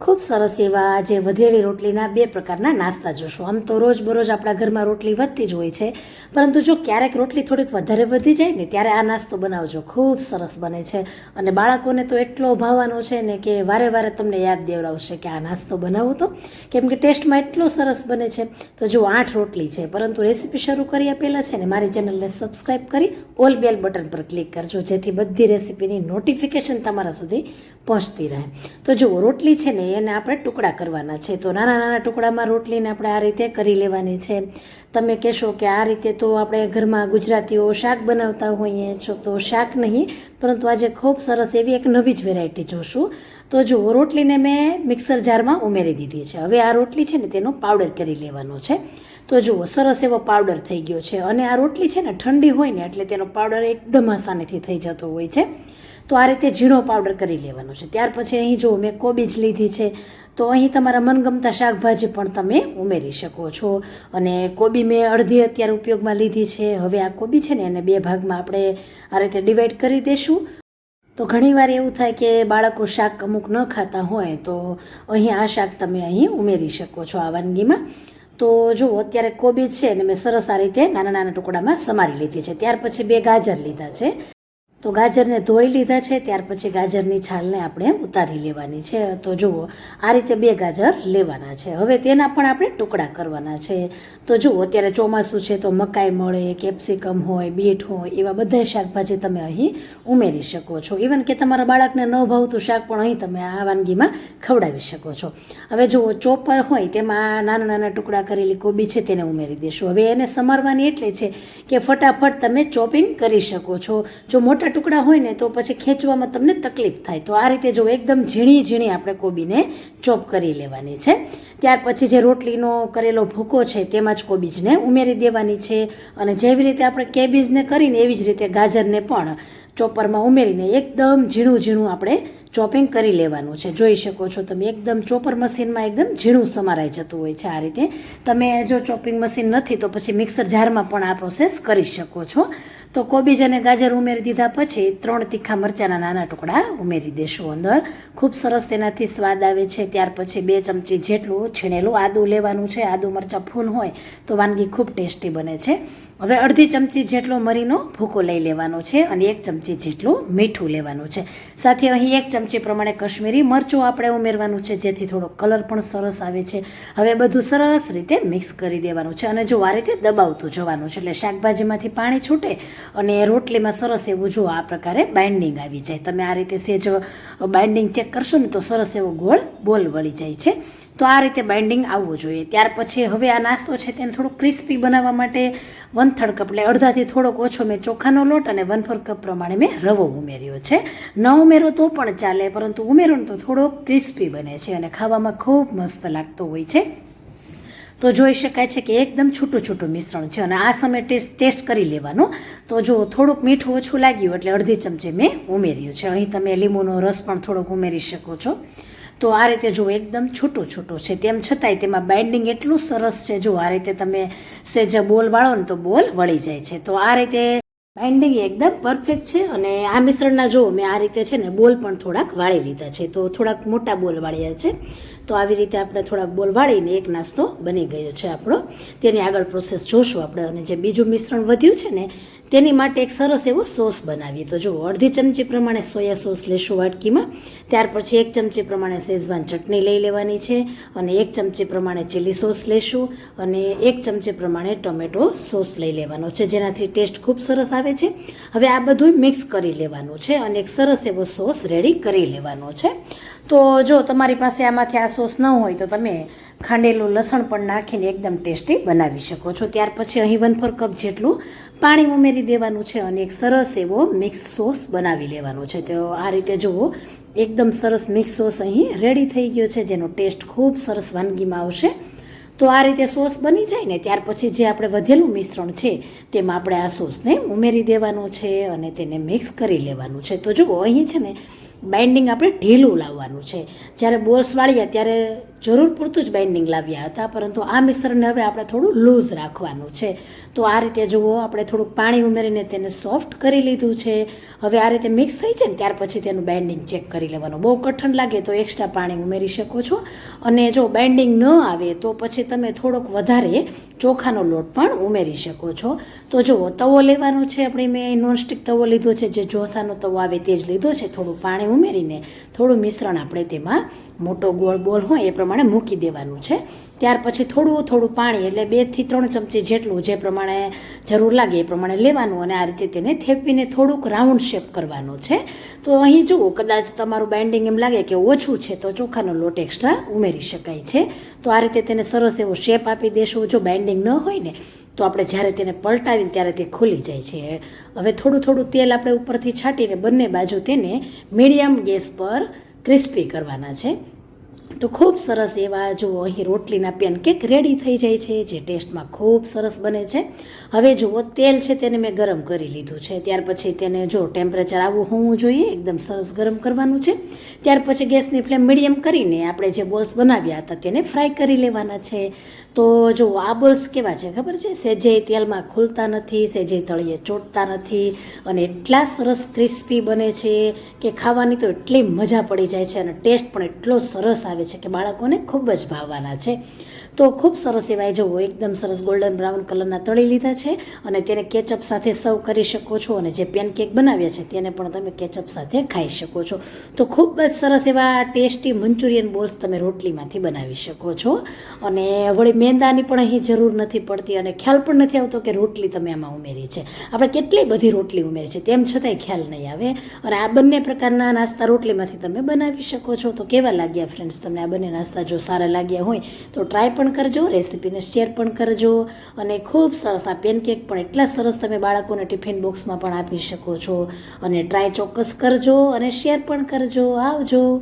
ખૂબ સરસ એવા આજે વધેલી રોટલીના બે પ્રકારના નાસ્તા જોશું. આમ તો રોજ બરોજ આપણા ઘરમાં રોટલી વધતી જ હોય છે, પરંતુ જો ક્યારેક રોટલી થોડીક વધારે વધી જાય ને ત્યારે આ નાસ્તો બનાવજો. ખૂબ સરસ બને છે અને બાળકોને તો એટલો ભાવવાનો છે ને કે વારે વારે તમને યાદ દેવડાવશે કે આ નાસ્તો બનાવો તો. કેમ કે ટેસ્ટમાં એટલો સરસ બને છે. તો જો આઠ રોટલી છે, પરંતુ રેસીપી શરૂ કર્યા પહેલાં છે ને મારી ચેનલને સબસ્ક્રાઈબ કરી ઓલ બેલ બટન પર ક્લિક કરજો, જેથી બધી રેસીપીની નોટિફિકેશન તમારા સુધી પહોંચતી રહે. તો જુઓ, રોટલી છે ને એને આપણે ટુકડા કરવાના છે. તો નાના નાના ટુકડામાં રોટલીને આપણે આ રીતે કરી લેવાની છે. તમે કહેશો કે આ રીતે તો આપણે ઘરમાં ગુજરાતીઓ શાક બનાવતા હોઈએ છો તો શાક નહીં, પરંતુ આજે ખૂબ સરસ એવી એક નવી જ વેરાયટી જોશું. તો જુઓ રોટલીને મેં મિક્સર જારમાં ઉમેરી દીધી છે. હવે આ રોટલી છે ને તેનો પાવડર કરી લેવાનો છે. તો જુઓ સરસ એવો પાવડર થઈ ગયો છે અને આ રોટલી છે ને ઠંડી હોય ને એટલે તેનો પાવડર એકદમ આસાનીથી થઈ જતો હોય છે. તો આ રીતે ઝીણો પાવડર કરી લેવાનો છે. ત્યાર પછી અહીં જો મેં કોબીજ લીધી છે, તો અહીં તમારા મનગમતા શાકભાજી પણ તમે ઉમેરી શકો છો. અને કોબી મેં અડધી અત્યારે ઉપયોગમાં લીધી છે. હવે આ કોબી છે ને એને બે ભાગમાં આપણે આ રીતે ડિવાઈડ કરી દઈશું તો ઘણીવાર એવું થાય કે બાળકો શાક અમુક ન ખાતા હોય, તો અહીં આ શાક તમે અહીં ઉમેરી શકો છો આ વાનગીમાં. તો જુઓ અત્યારે કોબીજ છે ને મેં સરસ આ રીતે નાના નાના ટુકડામાં સમારી લીધી છે. ત્યાર પછી બે ગાજર લીધા છે. તો ગાજરને ધોઈ લીધા છે, ત્યાર પછી ગાજરની છાલને આપણે ઉતારી લેવાની છે. તો જુઓ, આ રીતે બે ગાજર લેવાના છે. હવે તેના પણ આપણે ટુકડા કરવાના છે. તો જુઓ, અત્યારે ચોમાસું છે, તો મકાઈ મળે, કેપ્સિકમ હોય, બીટ હોય, એવા બધા શાકભાજી તમે અહીં ઉમેરી શકો છો. ઇવન કે તમારા બાળકને ન ભાવતું શાક પણ અહીં તમે આ વાનગીમાં ખવડાવી શકો છો. હવે જુઓ, ચોપર હોય, તેમાં નાના નાના ટુકડા કરેલી કોબી છે, તેને ઉમેરી દેશું. હવે એને સમારવાની એટલે છે કે ફટાફટ તમે ચોપિંગ કરી શકો છો. જો મોટા ટુકડા હોય ને તો પછી ખેંચવામાં તમને તકલીફ થાય. તો આ રીતે જો એકદમ ઝીણી ઝીણી આપણે કોબીને ચોપ કરી લેવાની છે. ત્યાર પછી જે રોટલીનો કરેલો ભૂકો છે તેમાં જ કોબીજને ઉમેરી દેવાની છે અને જેવી રીતે આપણે કેબીજને કરીને એવી જ રીતે ગાજરને પણ ચોપરમાં ઉમેરીને એકદમ ઝીણું ઝીણું આપણે ચોપિંગ કરી લેવાનું છે. જોઈ શકો છો તમે એકદમ ચોપર મશીનમાં એકદમ ઝીણું સમારાઈ જતું હોય છે આ રીતે. તમે જો ચોપિંગ મશીન નથી તો પછી મિક્સર જારમાં પણ આ પ્રોસેસ કરી શકો છો. તો કોબીજ અને ગાજર ઉમેરી દીધા પછી ત્રણ તીખા મરચાંના નાના ટુકડા ઉમેરી દેશું અંદર. ખૂબ સરસ તેનાથી સ્વાદ આવે છે. ત્યાર પછી બે ચમચી જેટલું છીણેલું આદું લેવાનું છે. આદુ મરચાં ફૂલ હોય તો વાનગી ખૂબ ટેસ્ટી બને છે. હવે અડધી ચમચી જેટલો મરીનો ભૂકો લઈ લેવાનો છે અને એક ચમચી જેટલું મીઠું લેવાનું છે. સાથે અહીં એક ચમચી પ્રમાણે કશ્મીરી મરચું આપણે ઉમેરવાનું છે, જેથી થોડો કલર પણ સરસ આવે છે. હવે બધું સરસ રીતે મિક્સ કરી દેવાનું છે અને જો આ રીતે દબાવતું જવાનું છે, એટલે શાકભાજીમાંથી પાણી છૂટે અને રોટલીમાં સરસ એવું જો આ પ્રકારે બાઇન્ડિંગ આવી જાય. તમે આ રીતે સેજ બાઇન્ડિંગ ચેક કરશો ને તો સરસ એવો ગોળ બોલ વળી જાય છે. તો આ રીતે બાઇન્ડિંગ આવવું જોઈએ. ત્યાર પછી હવે આ નાસ્તો છે તેને થોડુંક ક્રિસ્પી બનાવવા માટે વન થર્ડ કપ એટલે અડધાથી થોડોક ઓછો મેં ચોખાનો લોટ અને વન ફોર કપ પ્રમાણે મેં રવો ઉમેર્યો છે. ન ઉમેરો તો પણ ચાલે, પરંતુ ઉમેરો તો થોડો ક્રિસ્પી બને છે અને ખાવામાં ખૂબ મસ્ત લાગતો હોય છે. તો જોઈ શકાય છે કે એકદમ છૂટું છૂટું મિશ્રણ છે અને આ સમયે ટેસ્ટ ટેસ્ટ કરી લેવાનો. તો જો થોડુંક મીઠું ઓછું લાગ્યું એટલે અડધી ચમચી મેં ઉમેર્યું છે. અહીં તમે લીંબુનો રસ પણ થોડોક ઉમેરી શકો છો. તો આ રીતે જો એકદમ છૂટું છૂટું છે. તેમ છતાંય તેમાં બાઇન્ડિંગ એટલું સરસ છે, જો આ રીતે તમે સેજ બોલ વાળો ને તો બોલ વળી જાય છે. તો આ રીતે બાઇન્ડિંગ એકદમ પરફેક્ટ છે અને આ મિશ્રણના જો મેં આ રીતે છે ને બોલ પણ થોડાક વાળી લીધા છે. તો થોડાક મોટા બોલ વાળ્યા છે. તો આવી રીતે આપણે થોડાક બોલ વાળીને એક નાસ્તો બની ગયો છે આપણો. તેની આગળ પ્રોસેસ જોશું આપણે અને જે બીજું મિશ્રણ વધ્યું છે ને તેની માટે એક સરસ એવો સોસ બનાવીએ. તો જો અડધી ચમચી પ્રમાણે સોયા સોસ લેશું વાટકીમાં. ત્યાર પછી એક ચમચી પ્રમાણે શેઝવાન ચટણી લઈ લેવાની છે અને એક ચમચી પ્રમાણે ચીલી સોસ લેશું અને એક ચમચી પ્રમાણે ટોમેટો સોસ લઈ લેવાનો છે, જેનાથી ટેસ્ટ ખૂબ સરસ આવે છે. હવે આ બધું મિક્સ કરી લેવાનું છે અને એક સરસ એવો સોસ રેડી કરી લેવાનો છે. તો જો તમારી પાસે આમાંથી આ સોસ ન હોય તો તમે ખાંડેલું લસણ પણ નાખીને એકદમ ટેસ્ટી બનાવી શકો છો. ત્યાર પછી અહીં વન ફોર કપ જેટલું પાણી ઉમેરી દેવાનું છે અને એક સરસ એવો મિક્સ સોસ બનાવી લેવાનો છે. તો આ રીતે જુઓ એકદમ સરસ મિક્સ સોસ અહીં રેડી થઈ ગયો છે, જેનો ટેસ્ટ ખૂબ સરસ વાનગીમાં આવશે. તો આ રીતે સોસ બની જાય ને, ત્યાર પછી જે આપણે વધેલું મિશ્રણ છે, તેમાં આપણે આ સોસને ઉમેરી દેવાનું છે અને તેને મિક્સ કરી લેવાનું છે. તો જુઓ, અહીં છે ને બાઇન્ડિંગ આપણે ઢીલું લાવવાનું છે. જ્યારે બોલ્સ વાળીએ ત્યારે જરૂર પૂરતું જ બાઇન્ડિંગ લાવ્યા હતા, પરંતુ આ મિશ્રણને હવે આપણે થોડું લૂઝ રાખવાનું છે. તો આ રીતે જુઓ, આપણે થોડુંક પાણી ઉમેરીને તેને સોફ્ટ કરી લીધું છે. હવે આ રીતે મિક્સ થઈ છે ને ત્યાર પછી તેનું બાઇન્ડિંગ ચેક કરી લેવાનું. બહુ કઠણ લાગે તો એક્સ્ટ્રા પાણી ઉમેરી શકો છો. અને જો બાઇન્ડિંગ ન આવે તો પછી તમે થોડોક વધારે ચોખાનો લોટ પણ ઉમેરી શકો છો. તો જુઓ, તવો લેવાનો છે. આપણે મેં નોનસ્ટિક તવો લીધો છે. જે જોસાનો તવો આવે તે જ લીધો છે. થોડું પાણી ઉમેરીને થોડું મિશ્રણ આપણે તેમાં મોટો ગોળ બોલ હોય એ પ્રમાણે મૂકી દેવાનું છે. ત્યાર પછી થોડું થોડું પાણી એટલે બેથી ત્રણ ચમચી જેટલું જે પ્રમાણે જરૂર લાગે એ પ્રમાણે લેવાનું અને આ રીતે તેને થેપીને થોડુંક રાઉન્ડ શેપ કરવાનો છે. તો અહીં જુઓ, કદાચ તમારું બાઇન્ડિંગ એમ લાગે કે ઓછું છે તો ચોખાનો લોટ એક્સ્ટ્રા ઉમેરી શકાય છે. તો આ રીતે તેને સરસ એવો શેપ આપી દેશો. જો બાઇન્ડિંગ ન હોય ને, તો આપણે જ્યારે તેને પલટાવીને ત્યારે તે ખુલી જાય છે. હવે થોડું થોડું તેલ આપણે ઉપરથી છાંટીને બંને બાજુ તેને મીડિયમ ગેસ પર ક્રિસ્પી કરવાના છે. તો ખૂબ સરસ એવા જુઓ, અહીં રોટલીના પેનકેક રેડી થઈ જાય છે, જે ટેસ્ટમાં ખૂબ સરસ બને છે. હવે જુઓ, તેલ છે તેને મેં ગરમ કરી લીધું છે. ત્યાર પછી તેને જો ટેમ્પરેચર આવું હોવું જોઈએ, એકદમ સરસ ગરમ કરવાનું છે. ત્યાર પછી ગેસની ફ્લેમ મીડિયમ કરીને આપણે જે બોલ્સ બનાવ્યા હતા તેને ફ્રાય કરી લેવાના છે. તો જો આ કેવા છે? ખબર છે? સેજે તેલમાં ખુલતા નથી સેજે તળિયે ચોટતા નથી અને એટલા સરસ ક્રિસ્પી બને છે કે ખાવાની તો એટલી મજા પડી જાય છે અને ટેસ્ટ પણ એટલો સરસ આવે છે કે બાળકોને ખૂબ જ ભાવવાના છે. તો ખૂબ સરસ એવા જુઓ, એકદમ સરસ ગોલ્ડન બ્રાઉન કલરના તળી લીધા છે અને તેને કેચઅપ સાથે સર્વ કરી શકો છો અને જે પેનકેક બનાવ્યા છે તેને પણ તમે કેચઅપ સાથે ખાઈ શકો છો. તો ખૂબ જ સરસ એવા ટેસ્ટી મંચુરિયન બોલ્સ તમે રોટલીમાંથી બનાવી શકો છો. અને વળી મેંદાની પણ અહીં જરૂર નથી પડતી અને ખ્યાલ પણ નથી આવતો કે રોટલી તમે આમાં ઉમેરી છે. આપણે કેટલી બધી રોટલી ઉમેરી છે તેમ છતાંય ખ્યાલ નહીં આવે. અને આ બંને પ્રકારના નાસ્તા રોટલીમાંથી તમે બનાવી શકો છો. તો કેવા લાગ્યા ફ્રેન્ડ્સ તમને? આ બંને નાસ્તા જો સારા લાગ્યા હોય તો ટ્રાય પણ કરજો, રેસીપીને શેર પણ કરજો અને ખૂબ સરસ આ પેનકેક પણ એટલા સરસ તમે બાળકોને ટિફિન બોક્સમાં પણ આપી શકો છો. અને ટ્રાય ચોક્કસ કરજો અને શેર પણ કરજો. આવજો.